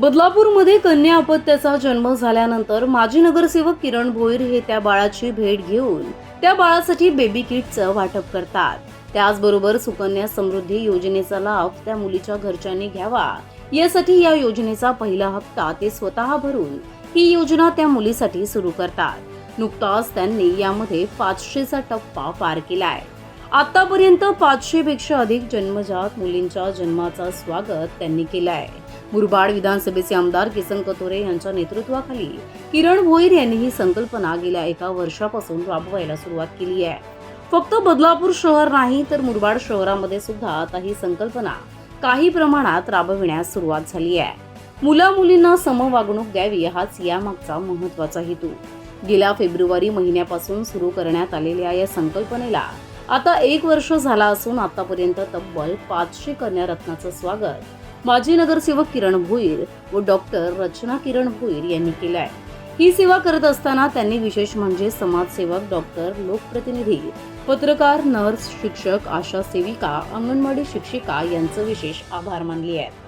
बदलापूरमध्ये कन्या अपत्याचा जन्म झाल्यानंतर माजी नगरसेवक किरण भोईर हे त्या बाळाची भेट घेऊन त्या बाळासाठी बेबी किटचं वाटप करतात. त्याचबरोबर सुकन्या समृद्धी योजनेचा लाभ त्या मुलीच्या घरच्यांनी घ्यावा. यासाठी या योजनेचा पहिला हप्ता ते स्वतः भरून ही योजना त्या मुलीसाठी सुरू करतात. नुकताच त्यांनी यामध्ये पाचशेचा टप्पा पार केलाय. आतापर्यंत पाचशेपेक्षा अधिक जन्मजात मुलींच्या जन्माचा स्वागत त्यांनी केलाय. मुरबाड विधानसभेचे आमदार किसन कतोरे यांच्या नेतृत्वाखाली किरण भोईर यांनी ही संकल्पना गेल्या एका वर्षापासून राबवायला सुरुवात केली आहे. फक्त बदलापूर शहर नाही तर मुरबाड शहरामध्ये सुद्धा आता ही संकल्पना काही प्रमाणात राबविण्यास सुरुवात झाली आहे. मुला मुलींना समवागणूक द्यावी हाच यामागचा महत्त्वाचा हेतू. गेल्या फेब्रुवारी महिन्यापासून सुरू करण्यात आलेल्या या संकल्पनेला आता एक वर्ष झाला असून आतापर्यंत तब्बल पाचशे कन्या रत्नाचं स्वागत माजी नगरसेवक किरण भोईर व डॉक्टर रचना किरण भोईर यांनी केलं आहे ही सेवा करत असताना त्यांनी विशेष म्हणजे समाजसेवक डॉक्टर लोकप्रतिनिधी पत्रकार नर्स शिक्षक आशा सेविका अंगणवाडी शिक्षिका यांचं विशेष आभार मानले आहेत